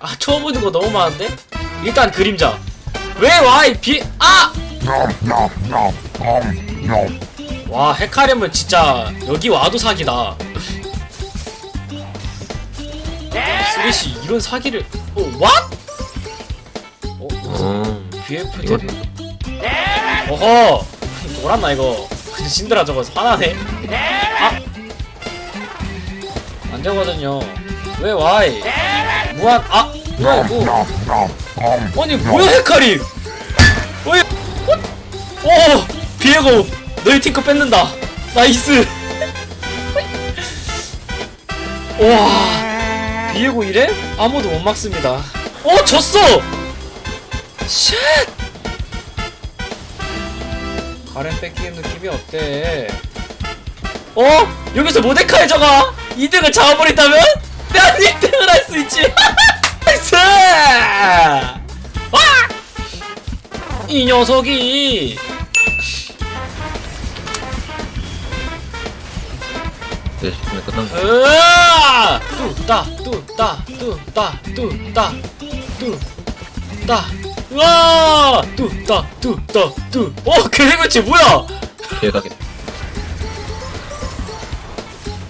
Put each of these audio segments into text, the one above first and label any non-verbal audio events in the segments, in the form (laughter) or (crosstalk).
아 처음 보는 거 너무 많은데? 일단 그림자 왜 와이 비.. 아! 와 헤카림은 진짜 여기 와도 사기다 쓰리시 이런 사기를 어 what? 어? 음. BF 이거 탭 어허 놀았나 이거 (laughs) 신드라 저거 화나네 아! 안 되거든요 왜 와이 무한 아 뭐야 이거 아니 뭐야 헤카림 어이 어? 오 비에고 너희 팅커 뺏는다 나이스 (laughs) 와 비에고 이래? 아무도 못 막습니다 어 졌어 쉣 가렌 뺏기는 느낌이 어때 어? 여기서 모데카이저가 2등을 잡아버린다면? 난 1등을 할 수 있지 나이스 와! 이 녀석이 네, 시간이 끝난 거. 으아! 뚜따 뚜따 뚜따 뚜따 뚜따 으아! 뚜따 뚜따 뚜 어? 개생매치 뭐야? 대박이.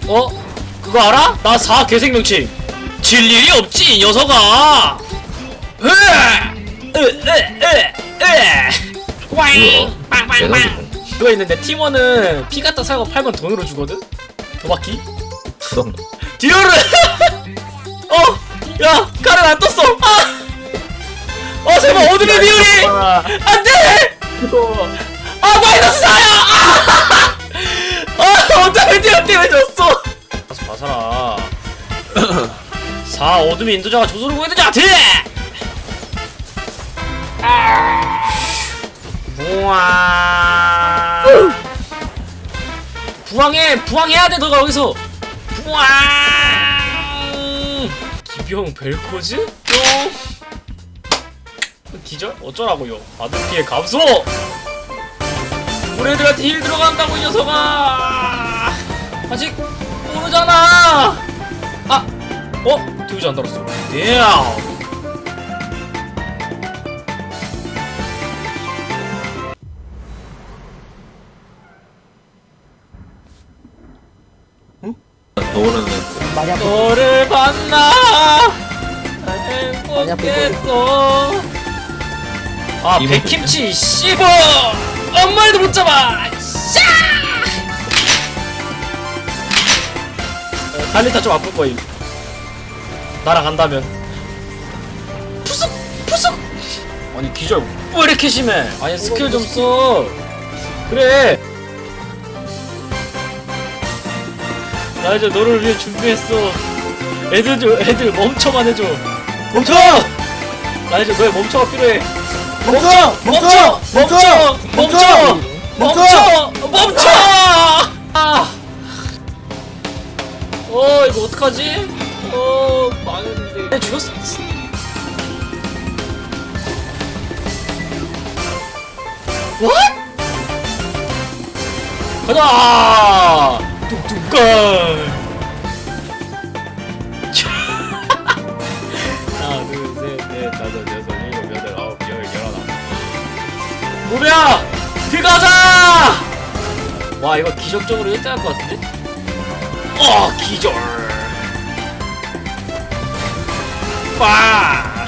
어? 그거 알아? 나 4 개생명칭 질 일이 없지 이 녀석아! 으, 으, 으, 으. 와잉! 빵빵빵 그거 있는데 팀원은 피 갖다 사고 팔면 돈으로 주거든? 도박기? 수성. 디오르! (laughs) 어! 야! 칼은 안 떴어! 아! 어 제발 어둠의 비율이! 안돼! 아 마이너스 4야! 4 어둠의 인도자가 조소를 구해드자 대! 우와 부항해! 부항해야 돼 너가 여기서! 부항! 기병 벨코즈? 뿅! 기절? 어쩌라고요? 받은 피해 감소! 우리 애들한테 힐 들어간다고 이 녀석아! 아직 모르잖아! 아! 어? 듀즈 안 달았어. 저거는 너를 봤나? 행복했어. 아, 이번 백김치 씹어! 엄마도 못 잡아! 샤! 어, 칼리타 좀 아플 거임. 나랑 간다면. 푸석! 푸석! 아니, 기절 왜 이렇게 심해? 아니, 스킬 좀 써. 그래. 나 이제 너를 위해 준비했어. 애들 좀, 애들 멈춰만 해줘. 멈춰! 나 이제 너의 멈춰가 필요해. 멈춰! 멈춰! 멈춰! 멈춰! 멈춰! 멈춰! 아! 어, 이거 어떡하지? 어, 망했는데. 내 죽였어. What? 가자! 뚝뚝걸! (laughs) 하나, 둘, 셋, 넷, 다섯, 여섯, 일곱, 여덟, 아홉, 열, 열하나. 무비야! 들어가자! 와, 이거 기적적으로 1등 할것 같은데? 어, 기절! 빠!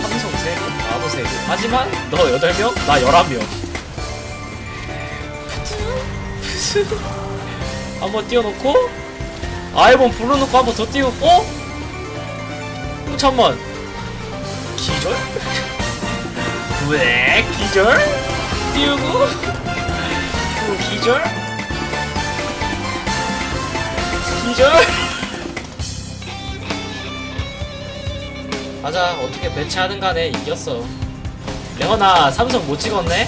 삼성 3개, 나도 3개. 하지만, 너 8명, 나 11명. 한번 띄워놓고 아이번 불러놓고 한번 더 띄우고 어? 어 잠만 기절? 왜 기절? 띄우고 또 기절? 기절? 가자. 어떻게 배치하든 간에 이겼어. 레오나 삼성 못 찍었네?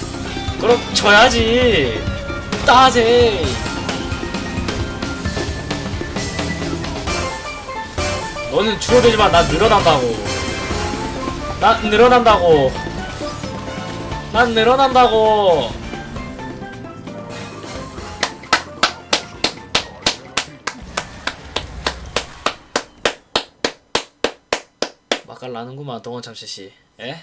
그럼 져야지. 따세 너는 줄어들지만 난 늘어난다고. 난 늘어난다고. 난 늘어난다고 맛깔나는구만 동원 참치씨 에?